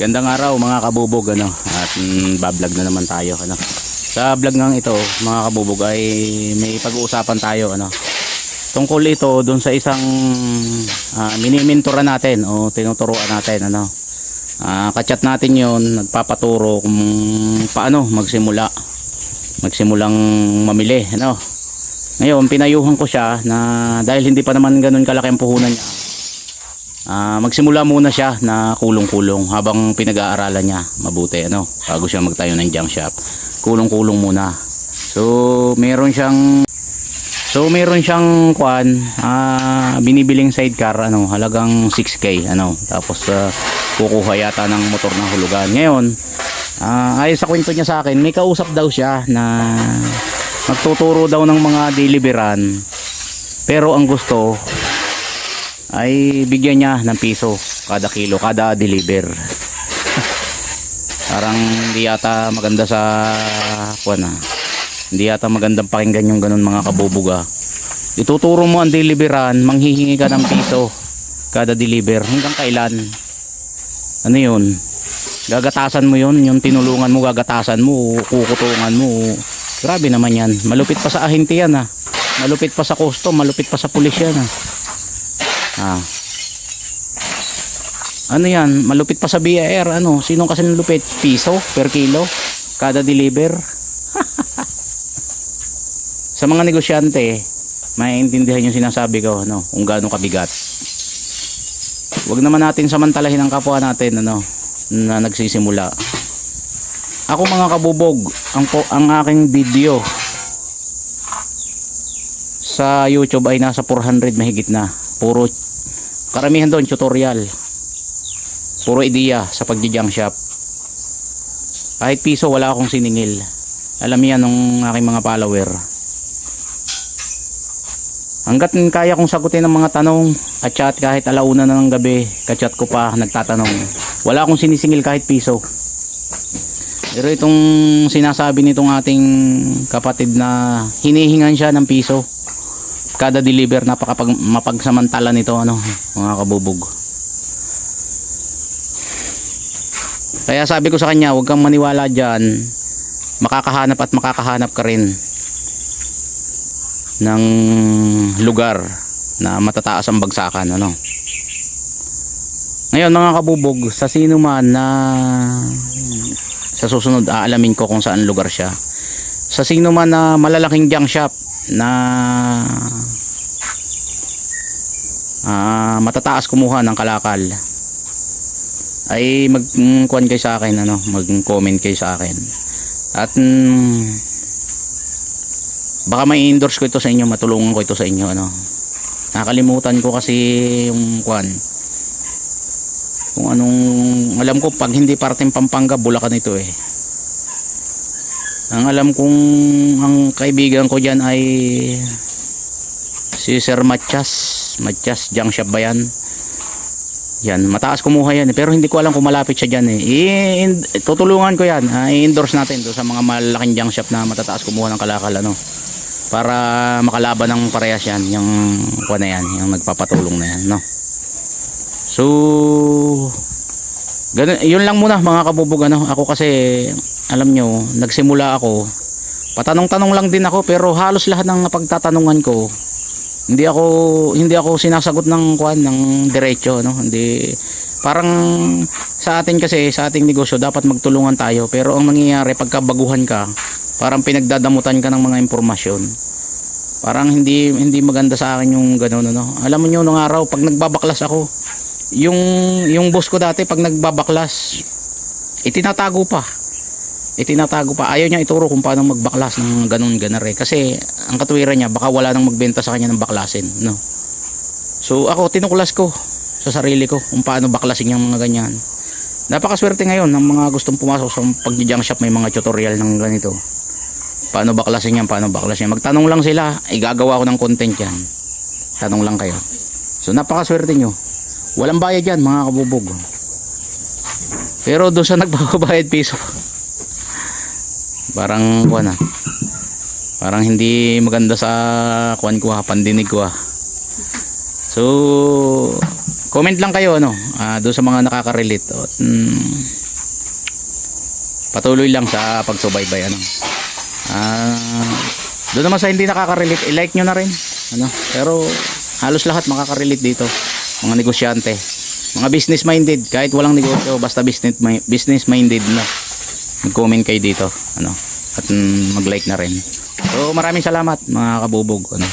Gandang araw mga kabubog ano at mm, bablog na naman tayo ano. Sa vlog ngang ito mga kabubog ay may pag-uusapan tayo ano. Tungkol ito doon sa isang uh, minimintura natin o tinuturuan natin ano. Ah, kachat natin 'yon, nagpapaturo kung paano magsimula. Magsimulang mamili ano. Ngayon pinayuhan ko siya na dahil hindi pa naman ganoon kalaki ang puhunan niya Ah, magsimula muna siya na kulong-kulong habang pinag-aaralan niya mabuti ano bago siya magtayo ng junk shop. Kulong-kulong muna. So, meron siyang So, meron siyang kwan, ah, binibiling sidecar ano, halagang 6k ano. Tapos ah, kukuha yata ng motor ng hulugan. Ngayon, ah, ayon sa kwento niya sa akin, may kausap daw siya na magtuturo daw ng mga deliveran. Pero ang gusto ay bigyan niya ng piso kada kilo, kada deliver. Parang hindi yata maganda sa kuwan ah. Hindi yata magandang pakinggan yung ganun mga kabubuga. Ituturo mo ang deliveran, manghihingi ka ng piso kada deliver. Hanggang kailan? Ano yun? Gagatasan mo yun, yung tinulungan mo, gagatasan mo, kukutungan mo. Grabe naman yan. Malupit pa sa ahente yan ah. Malupit pa sa custom, malupit pa sa pulis yan ah. Ah. Ano yan? Malupit pa sa BIR. Ano? Sino kasi lupit? Piso per kilo? Kada deliver? sa mga negosyante, maiintindihan yung sinasabi ko, ano, kung gaano kabigat. Huwag naman natin samantalahin ang kapwa natin, ano, na nagsisimula. Ako mga kabubog, ang, ang aking video sa YouTube ay nasa 400 mahigit na. Puro karamihan doon tutorial. Puro ideya sa pagji-junk shop. Kahit piso wala akong siningil. Alam yan ng aking mga follower. Hanggat kaya kong sagutin ang mga tanong at chat kahit alauna na ng gabi, kachat ko pa nagtatanong. Wala akong sinisingil kahit piso. Pero itong sinasabi nitong ating kapatid na hinihingan siya ng piso kada deliver napaka mapagsamantala nito ano mga kabubog. Kaya sabi ko sa kanya huwag kang maniwala dyan. Makakahanap at makakahanap ka rin ng lugar na matataas ang bagsakan ano. Ngayon mga kabubog sa sino man na sa susunod aalamin ko kung saan lugar siya. Sa sino man na malalaking junk shop na ah, matataas kumuha ng kalakal. Ay magkuhan kayo sa akin ano mag-comment kayo sa akin. At mm, baka may endorse ko ito sa inyo matulungan ko ito sa inyo ano. Nakalimutan ko kasi yung kuan kung anong alam ko pag hindi parteng Pampanga Bulacan ito eh. Ang alam kong ang kaibigan ko diyan ay si Sir Matias Matias Junk Shop ba yan? Yan mataas kumuha yan eh. pero hindi ko alam kung malapit siya dyan eh. I- tutulungan ko yan. Ah, i-endorse natin to sa mga malaking junk shop na matataas kumuha ng kalakal ano. Para makalaban ng parehas yan yung kuha na yan yung nagpapatulong na yan no. So ganun, yun lang muna mga kabubog ano. Ako kasi alam nyo nagsimula ako. Patanong-tanong lang din ako pero halos lahat ng pagtatanungan ko hindi ako hindi ako sinasagot ng kuan ng diretso no? Hindi parang sa atin kasi sa ating negosyo dapat magtulungan tayo. Pero ang nangyayari pagka baguhan ka parang pinagdadamutan ka ng mga impormasyon. Parang hindi hindi maganda sa akin yung gano'n ano? Alam mo niyo nung araw pag nagbabaklas ako yung yung boss ko dati pag nagbabaklas itinatago pa itinatago pa. Ayaw niya ituro kung paano magbaklas ng ganun ganare kasi ang katuwiran niya baka wala nang magbenta sa kanya ng baklasin no? So ako tinuklas ko sa sarili ko kung paano baklasin yung mga ganyan. Napakaswerte ngayon ng mga gustong pumasok sa pag-junk shop may mga tutorial ng ganito. Paano baklasin yan paano baklasin yan. Magtanong lang sila igagawa ko ng content yan. Tanong lang kayo. So napakaswerte nyo walang bayad yan mga kabubog. Pero doon sa nagbabayad piso parang kuan ah parang hindi maganda sa kuan ko ha pandinig ko ha so comment lang kayo ano, ah, doon sa mga nakaka-relate. Mm, patuloy lang sa pagsubaybay ano. Ah, doon naman sa hindi nakaka-relate, i-like nyo na rin. Ano? Pero halos lahat makaka-relate dito. Mga negosyante, mga business minded, kahit walang negosyo, basta business business minded na. Mag-comment kayo dito, ano? At mm, mag-like na rin. So maraming salamat mga kabubog, ano?